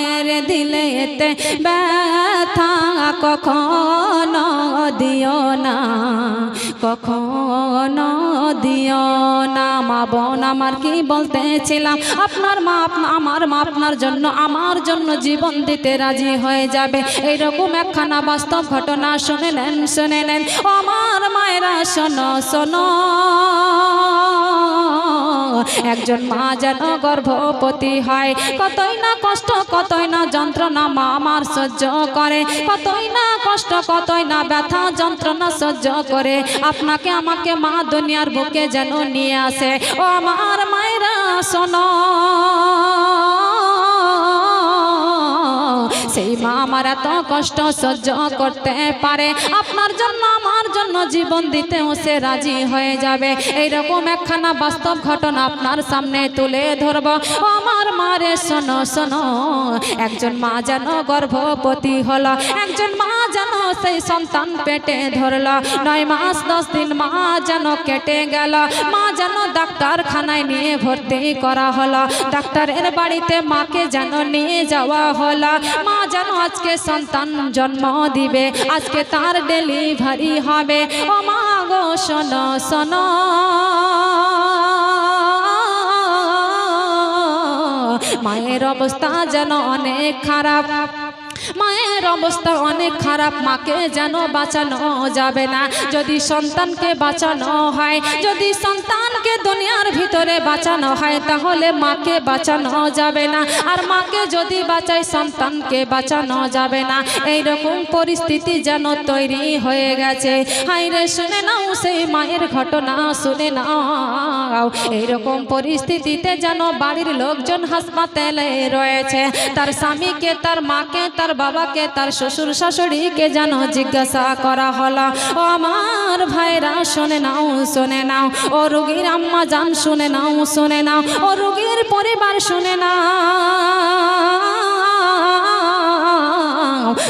মায়ের দিলেতে ব্যথা কখনো দিও না, কখনো দিও না। মা বোন, আমার কি বলতেছিলাম? আপনার মা আমার মা আপনার জন্য, আমার জন্য জীবন দিতে রাজি হয়ে যাবে। এইরকম একখানা বাস্তব ঘটনা শুনে নেন শুনে নেন আমার মায়েরা, শোনো শোনো। একজন মা যেন গর্ভবতী হয়। কতই না কষ্ট, কতই না যন্ত্রণা মা আমার সহ্য করে। কতই না কষ্ট, কতই না ব্যথা, যন্ত্রণা সহ্য করে। আপনাকে, আমাকে মা দুনিয়ার বুকে যেন নিয়ে আসে। ও আমার মায়েরা, শোনো। সেই মা আমার এত কষ্ট সহ্য করতে পারে। আপনার জন্য আমার জন্য জীবন দিতেও সে রাজি হয়ে যাবে। এইরকম একখানা বাস্তব ঘটনা আপনার সামনে তুলে ধরব। আমার মারে শোনো শোনো, একজন মা যেন গর্ভবতী হলো। একজন মা যেন সেই সন্তান পেটে ধরলো। নয় মাস, দশ দিন মা যেন কেটে গেল। মা যেন ডাক্তারখানায় নিয়ে ভর্তি করা হলো। ডাক্তারের বাড়িতে মাকে যেন নিয়ে যাওয়া হলো। মা যেন আজকে সন্তান জন্ম দিবে, আজকে তার ডেলিভারি হবে। ও মা গো, শোনো শোনো। মায়ের অবস্থা যেন অনেক খারাপ। মায়ের অবস্থা অনেক খারাপ, মাকে যেন বাঁচানো যাবে না। যদি সন্তানকে বাঁচানো হয়, যদি সন্তানকে দুনিয়ার ভিতরে বাঁচানো হয়, তাহলে মাকে বাঁচানো যাবে না। আর মাকে যদি বাঁচায়, সন্তানকে বাঁচানো যাবে না। এই রকম পরিস্থিতি যেন তৈরি হয়ে গেছে। হাইরে শুনে নাও সেই মায়ের ঘটনা, শুনে নাও। এইরকম পরিস্থিতিতে যেন বাড়ির লোকজন হাসপাতালে রয়েছে। তার স্বামীকে, তার মাকে, তার বাবাকে, তার শ্বশুর শাশুড়িকে যেন জিজ্ঞাসা করা হলো। ও আমার ভাইরা, শোনে নাও শোনে নাও। ও রুগীর আম্মা জান, শুনে নাও শুনে নাও। ও রুগীর পরিবার, শুনে নাও।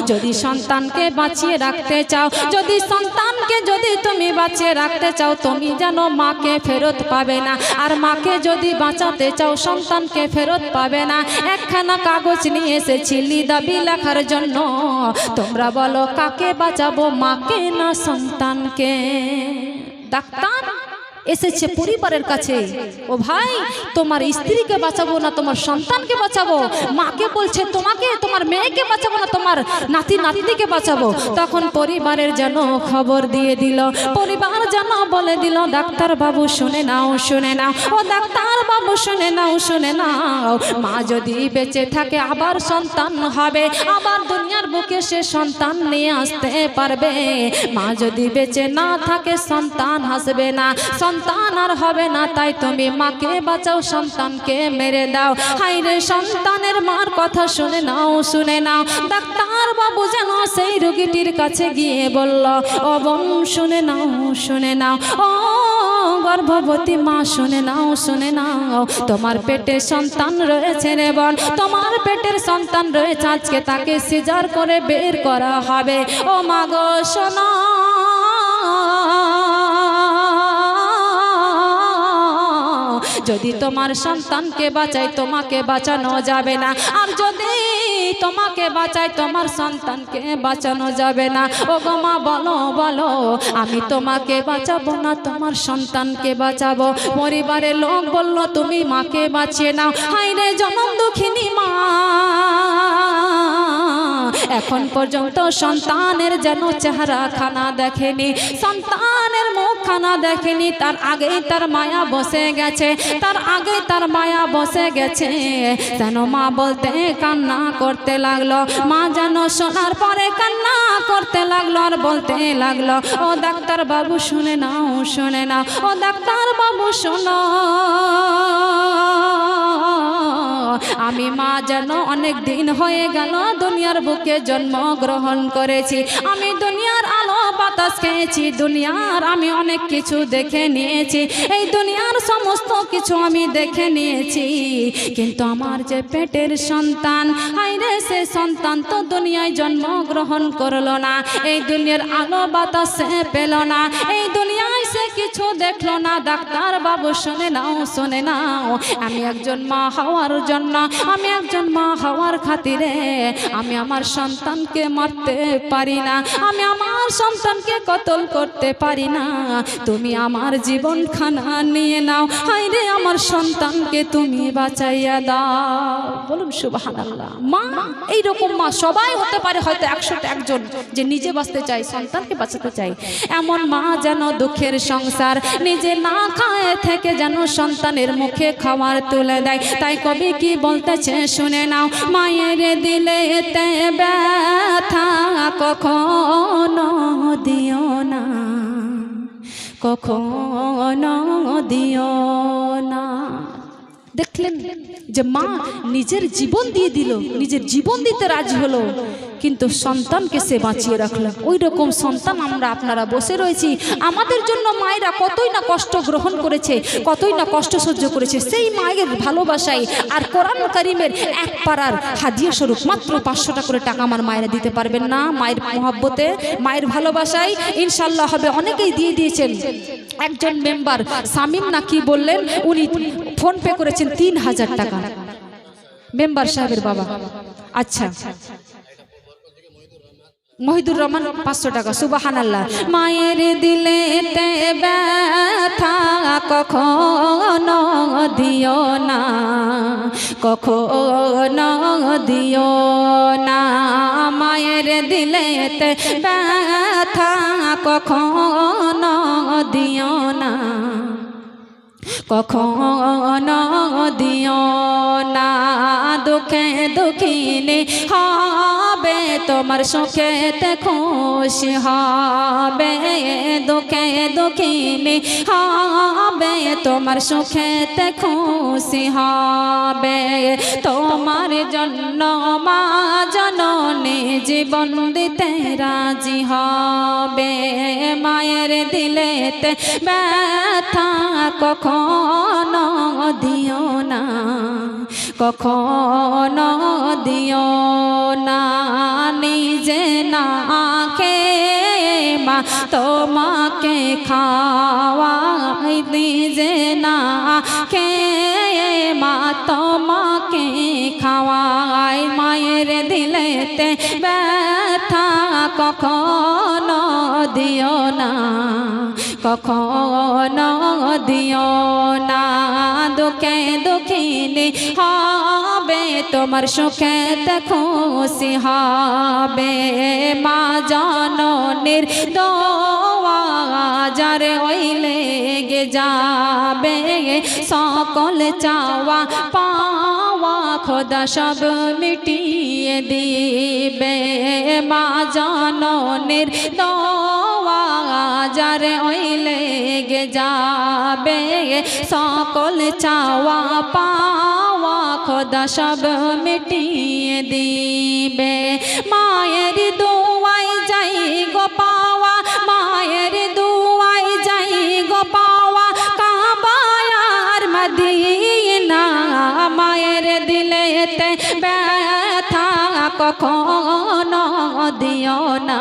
যদি সন্তানকে বাঁচিয়ে রাখতে চাও, যদি সন্তানকে যদি তুমি বাঁচিয়ে রাখতে চাও, তুমি যেন মাকে ফেরত পাবে না। আর মাকে যদি বাঁচাতে চাও, সন্তানকে ফেরত পাবে না। একখানা কাগজ নিয়ে এসেছি দাবি লেখার জন্য। তোমরা বলো, কাকে বাঁচাবো, মাকে না সন্তানকে? ডাক্তার? এসেছে পরিবারের কাছে। ও ভাই তোমার স্ত্রীকে বাঁচাবো না তোমার সন্তানকে বাঁচাবো? মাকে বলছে তোমাকে তোমার মেয়েকে বাঁচাবো না তোমার নাতি নাতিকে বাঁচাবো। তখন পরিবারের যেন খবর দিয়ে দিল পরিবার যেন বলে দিল ডাক্তার বাবু শুনে নাও শুনে নাও। ও ডাক্তার বাবু শুনে নাও শুনে নাও। মা যদি বেঁচে থাকে আবার সন্তান হবে। আবার দুনিয়ার বুকে সে সন্তান নিয়ে আসতে পারবে। মা যদি বেঁচে না থাকে সন্তান হাসবে না। সন্তান আর হবে না, তাই তুমি মাকে বাঁচাও, সন্তানকে মেরে দাও। হাইরে সন্তানের মার কথা শুনে নাও শুনে নাও। ডাক্তার বাবু যেন সেই রুগীটির কাছে গিয়ে বলল, ও শুনে নাও শুনে নাও। ও গর্ভবতী মা, শুনে নাও শুনে নাও। তোমার পেটে সন্তান রয়েছে রে বোন, তোমার পেটের সন্তান রয়েছে, আজকে তাকে সিজার করে বের করা হবে। ও মা গো, শোনো। যদি তোমার সন্তানকে বাঁচাই তোমাকে বাঁচানো যাবে না। আর যদি তোমাকে বাঁচাই তোমার সন্তানকে বাঁচানো যাবে না। ও গোমা বলো বলো, আমি তোমাকে বাঁচাবো না, তোমার সন্তানকে বাঁচাবো। পরিবারের লোক বলল, তুমি মাকে বাঁচিয়ে নাও। হাইরে জনম দুঃখিনী মা এখন পর্যন্ত সন্তানের যেন চেহারা খানা দেখেনি, সন্তানের মুখ খানা দেখেনি, তার আগেই তার মায়া বসে গেছে, তার আগে তার মায়া বসে গেছে। যেন মা বলতে কান্না করতে লাগল, মা যেন শোনার পরে কান্না করতে লাগল আর বলতে লাগল, ও ডাক্তার বাবু শুনে নাও শুনে নাও, ও ডাক্তার বাবু শোনো। আমি মা যেন অনেক দিন হয়ে গেল, দুনিয়ার বুকে জন্মগ্রহণ করেছি। আমি দুনিয়ার আলো, বাতাস খেয়েছি, দুনিয়ার আমি অনেক কিছু দেখে নিয়েছি। এই দুনিয়ার সমস্ত কিছু আমি দেখে নিয়েছি। কিন্তু আমার যে পেটের সন্তান হাইরে সে সন্তান তো দুনিয়ায় জন্মগ্রহণ করল না। এই দুনিয়ার আলো, বাতাস পেল না। এই দুনিয়ায় সে কিছু দেখল না, ডাক্তার বাবু শোনে নাও শোনে নাও। আমি একজন মা হওয়ার জন্য, আমি একজন মা হওয়ার খাতিরে আমি আমার সন্তানকে মারতে পারি না, আমি আমার সন্তানকে কতল করতে পারি না। তুমি আমার জীবন খানা নিয়ে নাও হাইরে আমার সন্তানকে তুমি বাঁচাইয়া দাও। বলুন সুবাহান মা, এইরকম মা সবাই হতে পারে, হয়তো একশোটা একজন যে নিজে বাঁচতে চাই সন্তানকে বাঁচাতে চাই এমন মা যেন দুঃখের সংসার। নিজে না খায় থেকে যেন সন্তানের মুখে খাবার তুলে দেয়। তাই কবি কি বলতেছে শুনে নাও, মায়ের দিলে ব্যথা কখনো দিও না। কখনো দিও না। দেখলেন যে মা নিজের জীবন দিয়ে দিল, নিজের জীবন দিতে রাজি হলো। কিন্তু সন্তানকে সে বাঁচিয়ে রাখল। ওই রকম সন্তান আমরা আপনারা বসে রয়েছি। আমাদের জন্য মায়েরা কতই না কষ্ট গ্রহণ করেছে, কতই না কষ্ট সহ্য করেছে, সেই মায়ের ভালোবাসায় আর কোরআন করিমের এক পাড়ার হাদিয়া স্বরূপ মাত্র পাঁচশো টাকা করে টাকা আমার মায়েরা দিতে পারবেন না। মায়ের মহব্বতে, মায়ের ভালোবাসায় ইনশাল্লাহ হবে। অনেকেই দিয়ে দিয়েছেন। একজন মেম্বার সামিম না কি বললেন? উনি ফোন পে করেছেন তিন হাজার টাকা। মেম্বার সাহেবের বাবা। আচ্ছা। মহিদুর রহমান, পাঁচশো টাকা সুবাহান আল্লাহ মায়ের দিলে ব্যথা কখনো দিও না, কখনো দিও না। মায়ের দিলে ব্যথা কখনো দিও না, কখনো দিও না। দুঃখে দুঃখিনী হবে তোমার সুখেতে খুশি হবে, দুঃখে দুঃখিনী হবে, তোমার সুখেতে খুশি হবে। তোমার জন্য মা জননী জীবন দিতে রাজি হবে, মায়ের দিলেতে ব্যথা কখনো দিও না। কখনো দিও না, নিজে না কে মা, তোমাকে খাওয়াই নিজে না কে মা, তোমাকে খাওয়াই মায়ের দিলেতে ব্যথা কখনো দিও না। কখনো দিও না। দুঃখে দুঃখিনী হবে, তোমার সুখে খুশি হবে। মা জননীর দোয়াজারে ওইলে গে যাবে, সকল চাওয়া পাওয়া খোদা সব মিটিয়ে দিবে। মা জননীর দোয়াজারে ওইলে গে যাবে। সকল চাওয়া পাওয়া খোদা সব মিটিয়ে দিবে। মায়ের দোয়াই যাই গো পাওয়া, মায়ের দোয়াই যাই গো পাওয়া। কাবায়ার মদিনা মায়ের দিলেতে ব্যথা কখনো দিও না।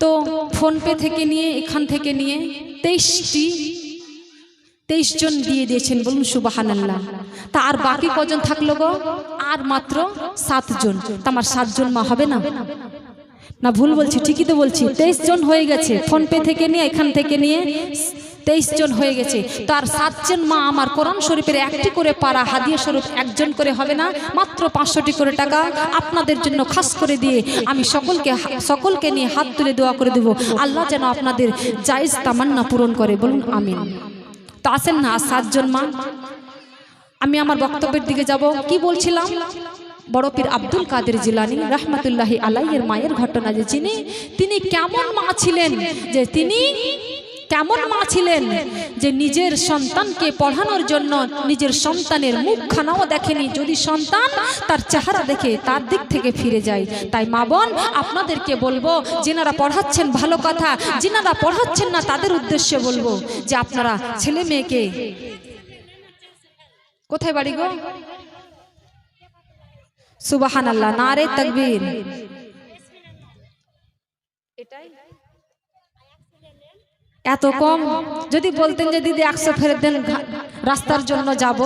তো ফোন পে তো ফোনপে থেকে নিয়ে, এখান থেকে নিয়ে তেইশটি, তেইশ জন দিয়ে দিয়েছেন বলুন সুবাহান আল্লাহ তা আর বাকি কজন থাকল গো? আর মাত্র সাতজন। তা আমার সাতজন মা হবে না? না ভুল বলছি, ঠিকই তো বলছি। তেইশ জন হয়ে গেছে ফোন পে থেকে নিয়ে, এখান থেকে নিয়ে তেইশ জন হয়ে গেছে। তার সাতজন মা আমার কোরআন শরীফের একটি করে পারা, হাদিয়া স্বরূপ একজন করে হবে না, মাত্র পাঁচশোটি করে টাকা আপনাদের জন্য খাস করে দিয়ে আমি সকলকে সকলকে নিয়ে হাত তুলে দোয়া করে দেব। আল্লাহ যেন আপনাদের জায়েজ তামান্না পূরণ করে, বলুন আমিন। তো আসেন না সাতজন মা? আমি আমার বক্তব্যের দিকে যাব। কি বলছিলাম? বড় পীর আব্দুল কাদের জিলানি রহমতুল্লাহি আলাইয়ের মায়ের ঘটনা যে যিনি তিনি কেমন মা ছিলেন? যে তিনি কেমন মা ছিলেন? যে নিজের সন্তানকে পড়ানোর জন্য নিজের সন্তানের মুখখানাও দেখেনি। যদি সন্তান তার চেহারা দেখে তার দিক থেকে ফিরে যায় তাই মা বোন আপনাদেরকে বলব যেনারা পড়াচ্ছেন ভালো কথা যিনারা পড়াচ্ছেন না তাদের উদ্দেশ্যে বলব যে আপনারা ছেলে মেয়েকে কোথায় বাড়ি গো? সুবাহান আল্লাহ নারে তকবীর। এত কম? যদি বলতেন যে দিদি একশো ফেরত দেন রাস্তার জন্য যাব।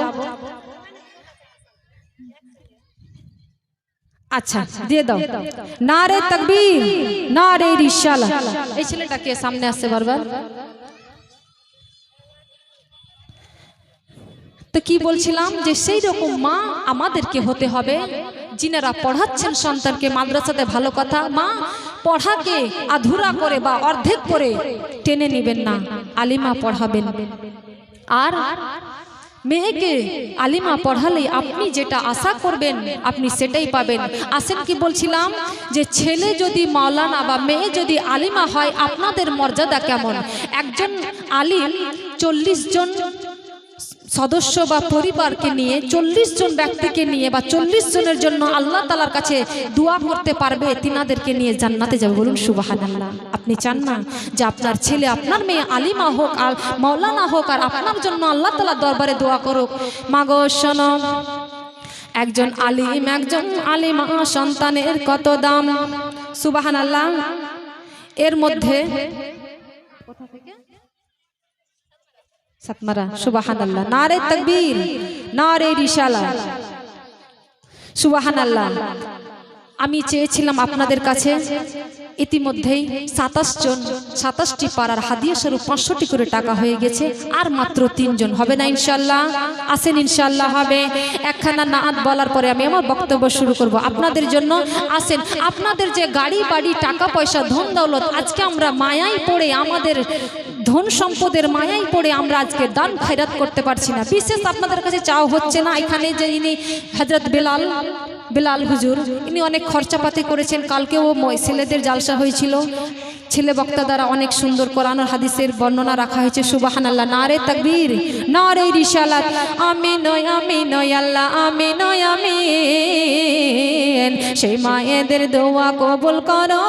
আচ্ছা দিয়ে দাও। না রে তকবীর নারে রিসালা এই ছেলেটাকে সামনে আসতে বারবার। তো কি বলছিলাম যে সেই রকম মা আমাদেরকে হতে হবে। যিনারা পড়াচ্ছেন সন্তানকে মাদ্রাসাতে ভালো কথা, মা পড়াকে আধুরা করে বা অর্ধেক করে টেনে নেবেন না, আলিমা পড়াবেন। আর মেয়েকে আলিমা পড়ালে আপনি যেটা আশা করবেন, আপনি সেটাই পাবেন। আসেন কি বলছিলাম, যে ছেলে যদি মাওলানা বা মেয়ে যদি আলিমা হয়, আপনাদের মর্যাদা কেমন? একজন আলিম চল্লিশ জন সদস্য বা পরিবারকে নিয়ে চল্লিশ জন ব্যক্তিকে নিয়ে বা চল্লিশ জনের জন্য আল্লাহ তালার কাছে দোয়া করতে পারবে তিনাদেরকে নিয়ে জান্নাতে যাবে। বলুন সুবাহান আল্লাহ আপনি চান না যে আপনার ছেলে আপনার মেয়ে আলিমা হোক আর মৌলানা হোক আর আপনার জন্য আল্লাহ তালার দরবারে দোয়া করুক। মাগো শোনো একজন আলিম একজন আলিমা সন্তানের কত দাম? সুবাহান আল্লাহ এর মধ্যে সাতমারা সুবাহান আল্লাহ নারে তকবীর নারে রিশালা। সুবাহান আল্লাহ আমি চেয়েছিলাম আপনাদের কাছে ইতিমধ্যেই সাতাশ জন সাতাশটি পাড়ার হাদিয়া স্বরূপ পাঁচশোটি করে টাকা হয়ে গেছে আর মাত্র তিনজন হবে না ইনশাল্লাহ আসেন ইনশাল্লাহ হবে। একখানা নাত বলার পরে আমি আমার বক্তব্য শুরু করব। আপনাদের জন্য আসেন আপনাদের যে গাড়ি বাড়ি টাকা পয়সা ধন দৌলত আজকে আমরা মায়াই পড়ে আমাদের ধন সম্পদের মায়াই পড়ে আমরা আজকে দান খয়রাত করতে পারছি না। বিশেষ আপনাদের কাছে চাও হচ্ছে না। এখানে যে ইনি হজরত বেলাল বেলাল হুজুর, ইনি অনেক খরচাপাতি করেছেন। কালকেও ছেলেদের জালসা হয়েছিল। ছেলে বক্তা দ্বারা অনেক সুন্দর কোরআন হাদিসের বর্ণনা রাখা হয়েছে। সুবাহান আল্লাহ না নারে তকবীর, নারে রিসালাত আমি নয় আমি নয় আল্লাহ আমি নয় আমি সেই মায়েদের দোয়া কবুল করো,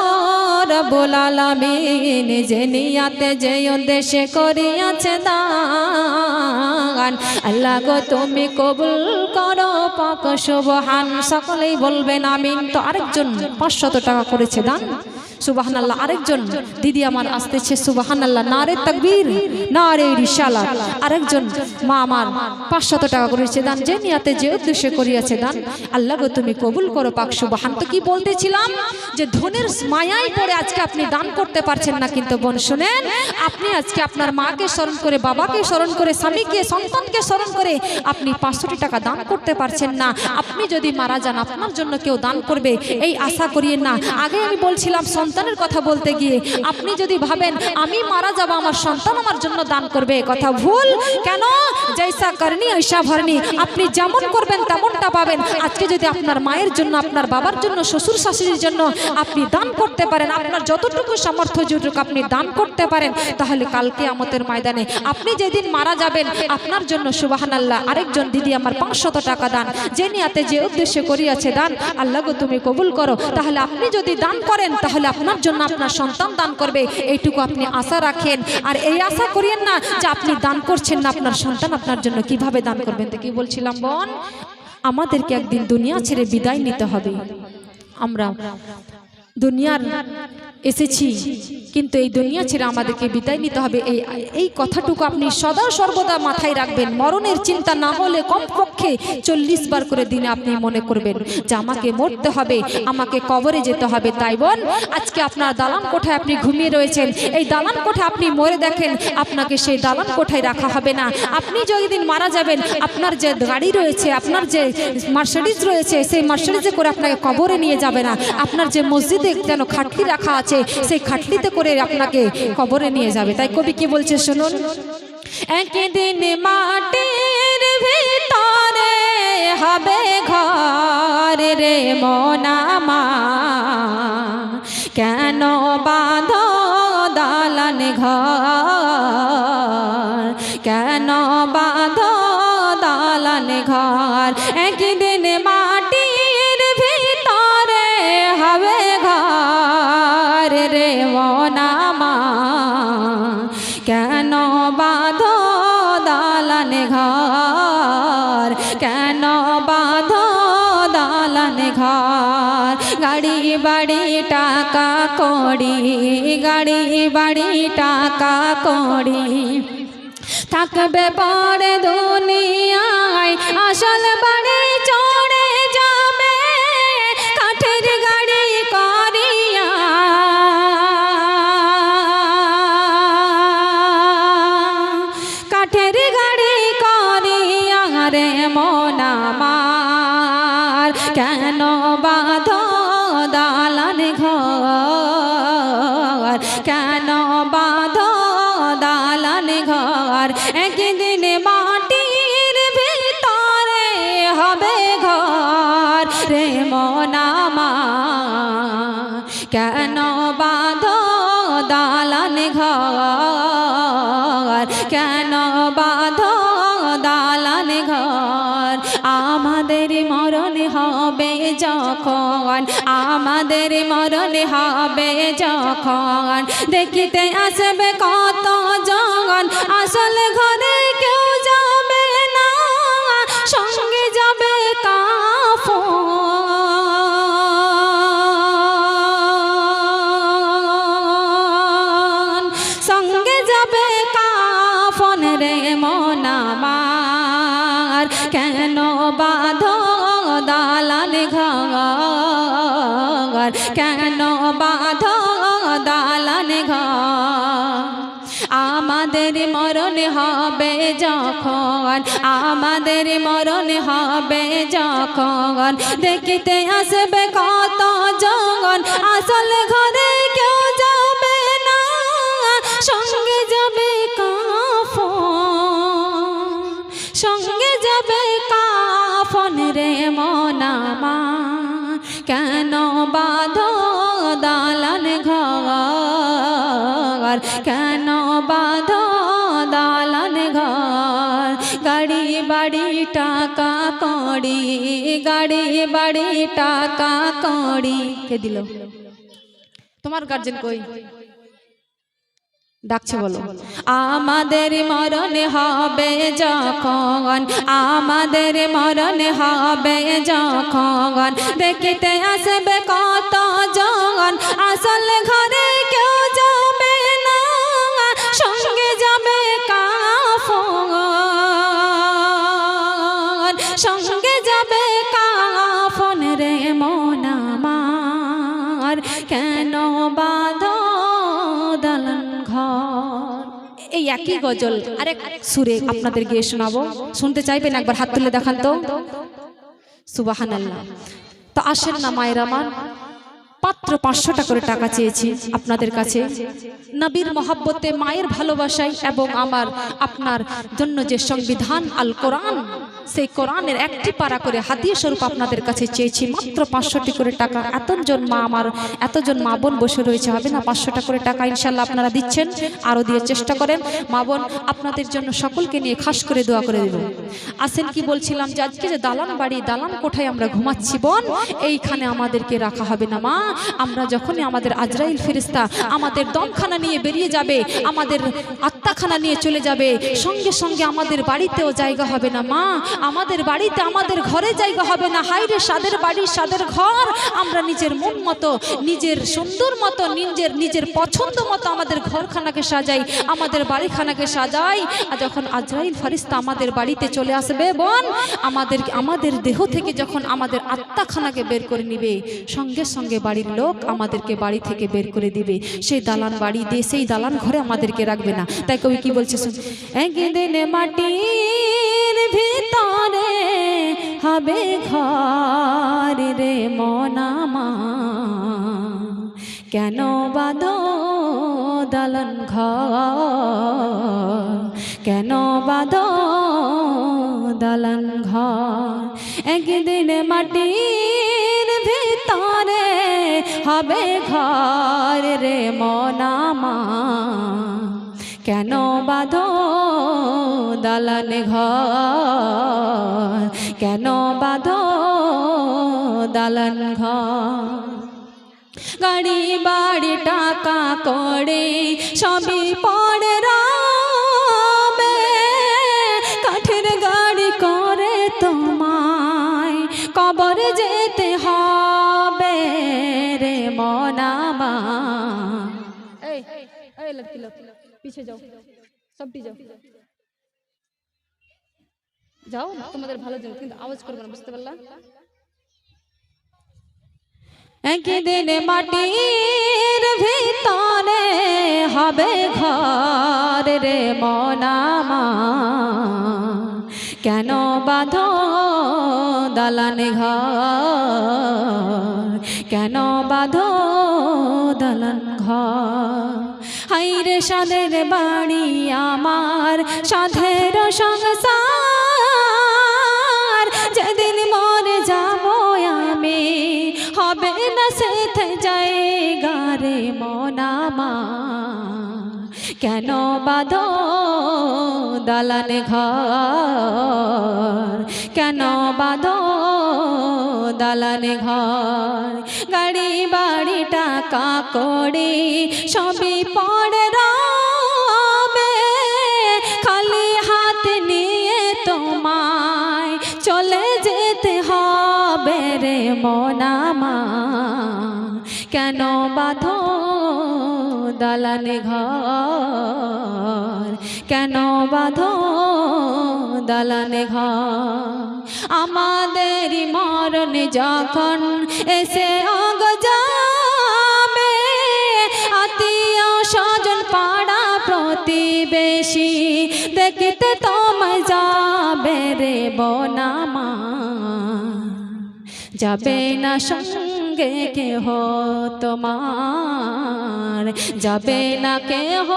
রব্বুল আলামিন। যে নিয়াতে, যে উদ্দেশ্যে করিয়াছে দান। আল্লাহ গো, তুমি কবুল করো, পাক সুবহান সকলেই বলবেন আমিন। তো আরেকজন পাঁচশত টাকা করেছে দান। সুবাহান আল্লাহ আরেকজন দিদি আমার আসতেছে সুবাহান আল্লাহ নারে তকবীর নারে রিসালা আরেকজন মা আমার পাঁচশত টাকা করেছে দান যে নিয়াতে যে উদ্দেশ্যে করিয়াছে দান আল্লাহ গো তুমি কবুল করো পাক সুবাহান। তো কি বলতেছিলাম যে ধনের মায়াই পড়ে আজকে আপনি দান করতে পারছেন না কিন্তু বোন শুনেন আপনি আজকে আপনার মাকে স্মরণ করে বাবাকে স্মরণ করে স্বামীকে সন্তানকে স্মরণ করে আপনি পাঁচশোটি টাকা দান করতে পারছেন না। আপনি যদি মারা যান আপনার জন্য কেউ দান করবে এই আশা করিয়েন না। আগে আমি বলছিলাম সন্তানের কথা বলতে গিয়ে আপনি যদি ভাবেন, আমি মারা যাব, আমার সন্তান আমার জন্য দান করবে কথা ভুল। কেন? জৈসা করনি ঐসা ভরনি। আপনি যেমন করবেন, তেমনটা পাবেন। আজকে যদি আপনার মায়ের জন্য, আপনার বাবার জন্য, শ্বশুর শাশুড়ির জন্য আপনি দান করতে পারেন, আপনার যতটুকু সামর্থ্য যেটুকু আপনি দান করতে পারেন, তাহলে কালকে আমাদের ময়দানে আপনি যেদিন মারা যাবেন, আপনার জন্য সুবাহান আল্লাহ আরেকজন দিদি আমার পাঁচশত টাকা দান। যে নিয়াতে যে উদ্দেশ্যে করিয়াছে দান, আল্লাহ তুমি কবুল করো। তাহলে আপনি যদি দান করেন, তাহলে আপনার জন্য আপনার সন্তান দান করবে, এইটুকু আপনি আশা রাখেন। আর এই আশা করিয়েন না যে আপনি দান করছেন না আপনার সন্তান আপনার জন্য কীভাবে দান করবেন। তো কি বলছিলাম, বোন? আমাদেরকে একদিন দুনিয়া ছেড়ে বিদায় নিতে হবে। আমরা দুনিয়ার এসেছি। কিন্তু এই দুনিয়া ছেড়ে আমাদেরকে বিদায় নিতে হবে। এই এই কথাটুকু আপনি সদা সর্বদা মাথায় রাখবেন। মরণের চিন্তা না হলে কমপক্ষে চল্লিশ বার করে দিনে আপনি মনে করবেন যে আমাকে মরতে হবে, আমাকে কবরে যেতে হবে। তাই বোন, আজকে আপনার দালান কোঠায় আপনি ঘুমিয়ে রয়েছেন। এই দালান কোঠা আপনি মরে দেখেন, আপনাকে সেই দালান কোঠায় রাখা হবে না। আপনি যেদিন মারা যাবেন, আপনার যে গাড়ি রয়েছে, আপনার যে মার্সিডিজ রয়েছে, সেই মার্সিডিজে করে আপনাকে কবরে নিয়ে যাবে না। আপনার যে মসজিদে যেন খাটলি রাখা আছে সেই খাটলিতে করে আপনাকে কবরে নিয়ে যাবে। তাই কবি কি বলছে শুনুন? একদিন মাটির ভিতরে হবে ঘর রে মনামা। কেন বাঁধ দালান ঘর? কেন বাঁধ দালান ঘর? কড়ি গাড়ি বাড়ি টাকা কড়ি থাকবে পরে দুনিয়ায় আসল বাড়ি যখন দেখিতে আসবে কত জগন। আসল ঘরে আমাদের মরণ হবে যখন। দেখিতে আসবে কত জন আসল ঘরে কেউ যাবে না। সঙ্গে যাবে কাফন। সঙ্গে যাবে কাফন রে মনামা কেন বাঁধ গাড়ি বাড়ি টাকা কড়ি। কে দিল? তোমার গার্জেন কই? ডাকছে বলো। আমাদের মরণ হবে যখন আমাদের মরণ হবে যখন। দেখিতে আসবে কত জন আসল ঘরে একই গজল? আরেক সুরে আপনাদের গিয়ে শোনাবো। শুনতে চাইবেন একবার হাত তুলে দেখান তো। সুবাহান আল্লাহ তো আসেন না মায়ের আমার। পাত্র পাঁচশো টাকা করে টাকা চেয়েছি আপনাদের কাছে। নবীর মহাব্বতে, মায়ের ভালোবাসায় এবং আমার, আপনার জন্য যে সংবিধান আল কোরআন সেই কোরআনের একটি পারা করে হাতিয়ে স্বরূপ আপনাদের কাছে চেয়েছি, মাত্র পাঁচশোটি করে টাকা। এতজন মা আমার, এতজন মা বোন বসে রয়েছে, হবে না পাঁচশোটা করে টাকা ইনশাল্লাহ আপনারা দিচ্ছেন? আরও দিয়ে চেষ্টা করেন। মা বোন, আপনাদের জন্য সকলকে নিয়ে খাস করে দোয়া করে দেব আসেন কি বলছিলাম যে, আজকে যে দালান বাড়ি, দালান কোঠায় আমরা ঘুমাচ্ছি বোন, এইখানে আমাদেরকে রাখা হবে না মা। আমরা যখনই আমাদের আজরাইল ফেরিস্তা আমাদের দমখানা নিয়ে বেরিয়ে যাবে, আমাদের আত্মাখানা নিয়ে চলে যাবে, সঙ্গে সঙ্গে আমাদের বাড়িতেও জায়গা হবে না মা। আমাদের বাড়িতে আমাদের ঘরে জায়গা হবে না। হাইরে সাদের বাড়ি, সাদের ঘর। আমরা নিজের মন মতো, নিজের সুন্দর মতো, নিজের নিজের পছন্দ মতো আমাদের ঘরখানাকে সাজাই, আমাদের বাড়িখানাকে সাজাই। আর যখন আজরাইল ফারিস্তা আমাদের বাড়িতে চলে আসবে, বোন, আমাদের আমাদের দেহ থেকে যখন আমাদের আত্মাখানাকে বের করে নিবে, সঙ্গে সঙ্গে বাড়ির লোক আমাদেরকে বাড়ি থেকে বের করে দিবে। সেই দালান বাড়ি দিয়ে, সেই দালান ঘরে আমাদেরকে রাখবে না। তাই কবি কি বলছে, শুন। মাটির ভিতরে হবে ঘর রে মনামা কেন বাদ দালান ঘর? কেন বাদ দালান ঘর? একদিন মাটির ভিতরে হবে ঘর রে মনামা কেন বাঁধ দালান ঘর কেন বাঁধ দালান ঘর গাড়ি বাড়ি টাকা করে সবই পড়ে রবে কাঠের গাড়ি করে তোমায় কবর যেতে হবে রে মনামা এই পিছে যাও সবটি যাও যাও, তোমাদের ভালো জন্য কিন্তু আওয়াজ করবে না, বুঝতে পারলা? একদিন মাটির ভিতরে হবে ঘর রে মনামা কেন বাঁধ দালান ঘর? কেন বাঁধ দালান ঘর? হাইরে সাদের বাড়ি আমার, সাধের সংসার হবে না সেথে জায়গা রে মনামা কেন বাদ দালান ঘর? কেন বাদ দালান ঘর? গাড়ি বাড়ি টাকা করে সবই পড়ে রবে বাঁধো দালান ঘর? কেন বাঁধো দালান ঘর? আমাদের মরণ যখন এসে অগ যাবে আত্মীয় স্বজন পাড়া প্রতিবেশী দেখতে তোমায় যাবে রে বনামা। যাবে না সঙ্গে কেহ তোমার? যাবে না কেহ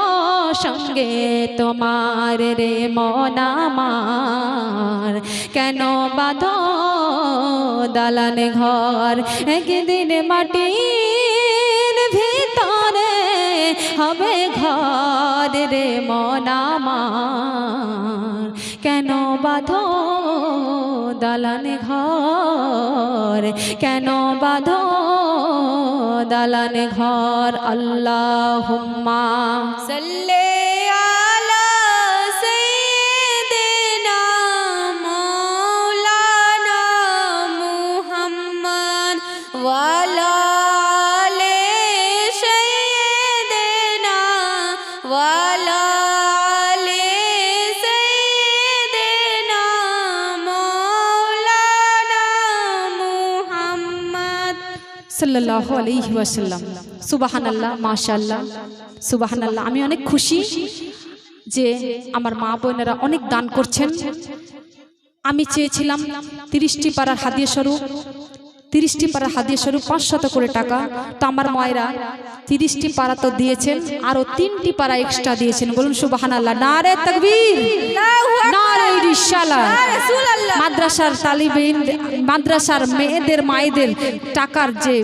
সঙ্গে তোমার রে মনামার কেন বাঁধ দালান ঘর? একদিন মাটির ভিতরে হবে ঘর রে মনামার কেন বাঁধো দালান ঘর? কেন বাঁধ দালান ঘর? আল্লাহ সাল্লে সাল্লাহ আলাইহি ওয়াসাল্লাম। সুবাহান আল্লাহ মাশাল্লাহ সুবাহান আল্লাহ আমি অনেক খুশি যে আমার মা বোনেরা অনেক দান করছেন। আমি চেয়েছিলাম তিরিশটি পাড়ার হাদিয়া স্বরূপ। তিরিশটি পাড়ার হাদিয়া স্বরূপ পাঁচশত করে টাকা। তো আমার মায়েরা তিরিশটি পাড়া তো দিয়েছেন আরও তিনটি পাড়া এক্সট্রা দিয়েছেন। বলুন সুবাহান আল্লাহ না রে তকবীর মাদ্রাসার তালিবিন মাদ্রাসার মেয়েদের মায়েদের টাকার যে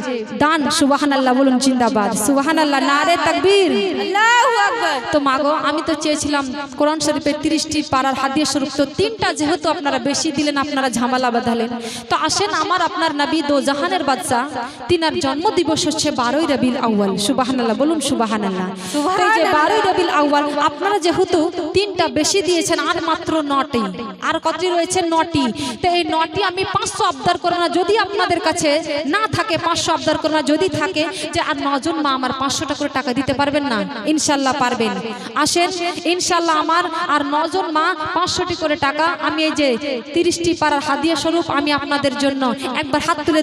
দান সুবাহান আল্লাহ বলুন জিন্দাবাদ। সুবাহান আল্লাহ নারে তাকবীর। আল্লাহু আকবার। তো মাগো আমি তো চেয়েছিলাম কোরআন শরীফের তিরিশটি পাড়ার হাদিয়া স্বরূপ তো তিনটা যেহেতু আপনারা বেশি দিলেন আপনারা ঝামেলা বাঁধালেন। তো আসেন আমার আপনার নবী দো জাহানের বাদশা তিনার জন্মদিবস হচ্ছে বারোই রবিল আউয়াল। সুবাহানাল্লাহ বলুন সুবাহানাল্লাহ। এই যে বারোই রবিল আউয়াল আপনারা যেহেতু তিনটা বেশি দিয়েছেন আর মাত্র নটি। আর কতটি রয়েছে? নটি। তো এই নটি আমি পাঁচশো আবদার করব না। যদি আপনাদের কাছে না থাকে পাঁচশো আবদার করব না। যদি থাকে যে আর নজন মা আমার পাঁচশোটা করে টাকা দিতে পারবেন না ইনশাল্লাহ পারবেন। আসেন ইনশাল্লাহ আমার আর নজন মা পাঁচশোটি করে টাকা আমি এই যে তিরিশটি পাড়ার হাদিয়া স্বরূপ আমি আপনাদের জন্য একবার হাত তুলে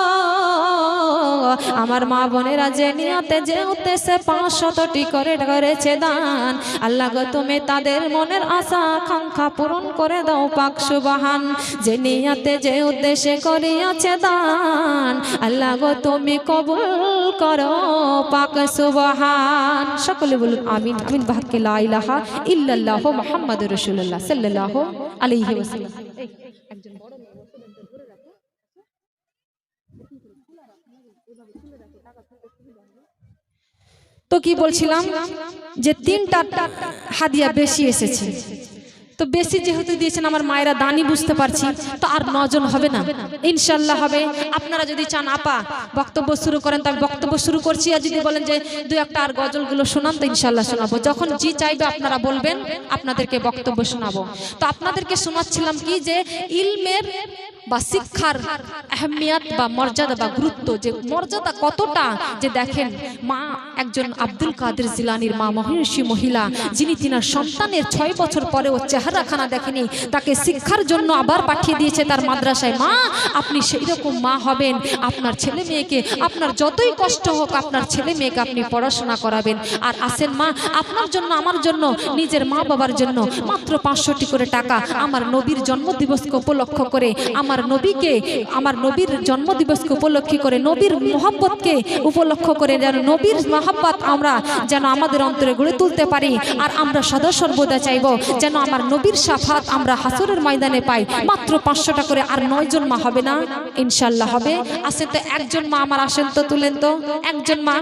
আমার মা বোনেরা যে নিয়তে, যে উদ্দেশ্যে পাঁচশতটি করে করেছে দান, আল্লাহ গো, তুমি তাদের মনের আশা, আকাঙ্ক্ষা পূরণ করে দাও পাক সুবাহান। যে নিয়তে, যে উদ্দেশ্যে করিয়াছে দান, আল্লাহ গো, তুমি কবুল করো পাক সুবাহান। সকলে বলুন আমিন আমিন বাহকে লা ইলাহা ইল্লাল্লাহু মুহাম্মাদুর রাসূলুল্লাহ সাল্লাল্লাহু আলাইহি ওয়াসাল্লাম। তো কি বলছিলাম? যে তিনটা হাদিয়া বেশি এসেছে। তো বেশি যেহেতু দিয়েছেন আমার মায়েরা দানি বুঝতে পারছি তো আর নজন হবে না। ইনশাল্লাহ হবে। আপনারা যদি চান আপা বক্তব্য শুরু করেন তো আমি বক্তব্য শুরু করছি। আর যদি বলেন যে দু একটা আর গজলগুলো শোনান তো ইনশাল্লাহ শোনাবো। যখন জি চাইবে আপনারা বলবেন আপনাদেরকে বক্তব্য শোনাবো। তো আপনাদেরকে শোনাচ্ছিলাম কি যে ইলমের বা শিক্ষার আহমিয়াত বা মর্যাদা বা গুরুত্ব যে মর্যাদা কতটা যে দেখেন মা একজন আব্দুল কাদের জিলানির মা মহিষী মহিলা, যিনি তিনার সন্তানের ছয় বছর পরেও চেহারাখানা দেখেনি, তাকে শিক্ষার জন্য আবার পাঠিয়ে দিয়েছে তার মাদ্রাসায়। মা, আপনি সেই রকম মা হবেন, আপনার ছেলে মেয়েকে, আপনার যতই কষ্ট হোক, আপনার ছেলে মেয়েকে আপনি পড়াশোনা করাবেন। আর আসেন মা, আপনার জন্য, আমার জন্য, নিজের মা বাবার জন্য মাত্র পাঁচশোটি করে টাকা আমার নবীর জন্মদিবসকে উপলক্ষ করে আমার নবীকে, আমার নবীর জন্মদিবসকে উপলক্ষে করে, নবীর মোহাব্বতকে উপলক্ষ করে যেন নবীর মহাব্বত আমরা যেন আমাদের অন্তরে গড়ে তুলতে পারি। আর আমরা সদা সর্বদা চাইব যেন আমার নবীর সাফাত আমরা হাসরের ময়দানে পাই। মাত্র পাঁচশোটা করে আর নয়জন মা হবে না? ইনশাল্লাহ হবে। আসেন তো একজন মা আমার আসেন তো, তুলেন তো। একজন মা।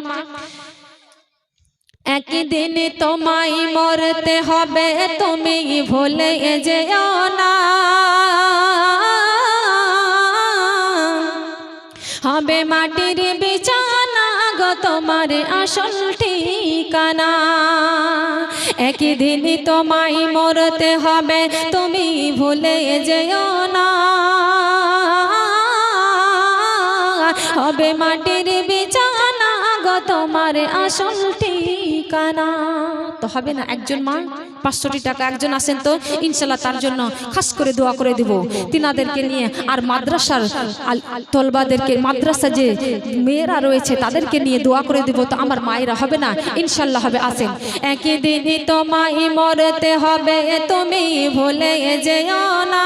একদিন তোমায় মরতে হবে, তুমি ভুলে যেও না। হবে মাটির বিছানা গো তোমার আসল ঠিকানা। একদিন তোমায় মরতে হবে, তুমি ভুলে যেও না। হবে মাটির বিছানা গো তোমার আসল ঠিকানা তো হবে না একজন মা? পাঁচশোটি টাকা একজন আসেন তো? ইনশাল্লাহ তার জন্য খাস করে দোয়া করে দেব। তিনাদেরকে নিয়ে আর মাদ্রাসার তলবাদেরকে, মাদ্রাসা যে মেয়েরা রয়েছে, তাদেরকে নিয়ে দোয়া করে দেব তো আমার মায়েরা হবে না? ইনশাল্লাহ হবে, আসেন। একই দিনই তোমায় মরতে হবে, তুমি ভুলে যেও না।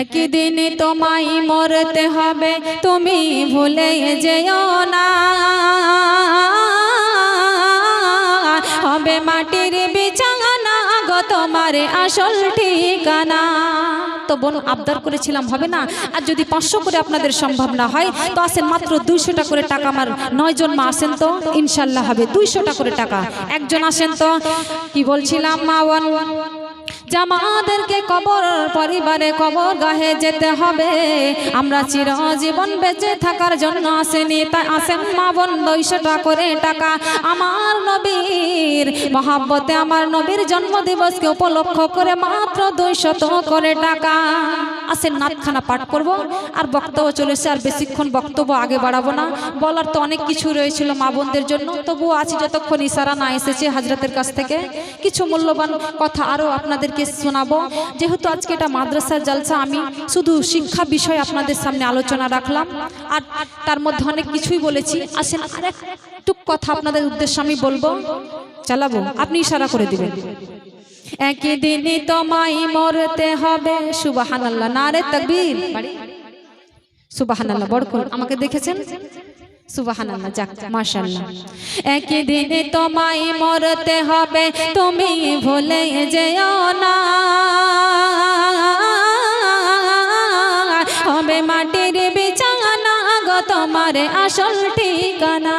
একদিন তোমায় মরতে হবে, তুমি ভুলে যেও না। হবে মাটির বিছানা গো তোমার আসল ঠিকানা। তো বোন, আবদার করেছিলাম, হবে না? আর যদি পাঁচশো করে আপনাদের সম্ভব না হয়, তো আসেন মাত্র দুইশোটা করে টাকা আমার নয়জন মা আসেন তো? ইনশাল্লাহ হবে দুইশোটা করে টাকা। একজন আসেন তো? কি বলছিলাম, মা বোন? জামাদেরকে কবর, পরিবারে কবর গাহে যেতে হবে। আমরা চিরজীবন বেঁচে থাকার জন্য আসেনি তাই আসেন মা বোন দুইশোটা করে টাকা। আমার নবীর মহাব্বতে, আমার নবীর জন্মদিবসকে উপলক্ষ করে মাত্র দুইশত করে টাকা। আসেন নাতখানা পাঠ করব, আর বক্তব্য চলেছে আর বেশিক্ষণ বক্তব্য আগে বাড়াবো না। বলার তো অনেক কিছু রয়েছিল মা বোনদের জন্য, তবুও আছি যতক্ষণ ইশারা না এসেছে হাজরাতের কাছ থেকে, কিছু মূল্যবান কথা আরও আপনাদেরকে আপনাদেরকে শোনাবো। যেহেতু আজকে এটা মাদ্রাসার জলসা, আমি শুধু শিক্ষা বিষয় আপনাদের সামনে আলোচনা রাখলাম। আর তার মধ্যে অনেক কিছুই বলেছি। আসেন আর একটু কথা আপনাদের উদ্দেশ্যে আমি বলব। চালাবো, আপনি ইশারা করে দিবেন। একই দিনই তোমায় মরতে হবে। সুবাহান আল্লাহ নারে তকবীর। সুবাহান আল্লাহ বড় আমাকে দেখেছেন? সুবাহান যাক মাশাআল্লাহ। একই দিনে তোমায় মরতে হবে তুমি ভুলে যেও না। হবে মাটির বিছানা গো তোমার আসল ঠিকানা।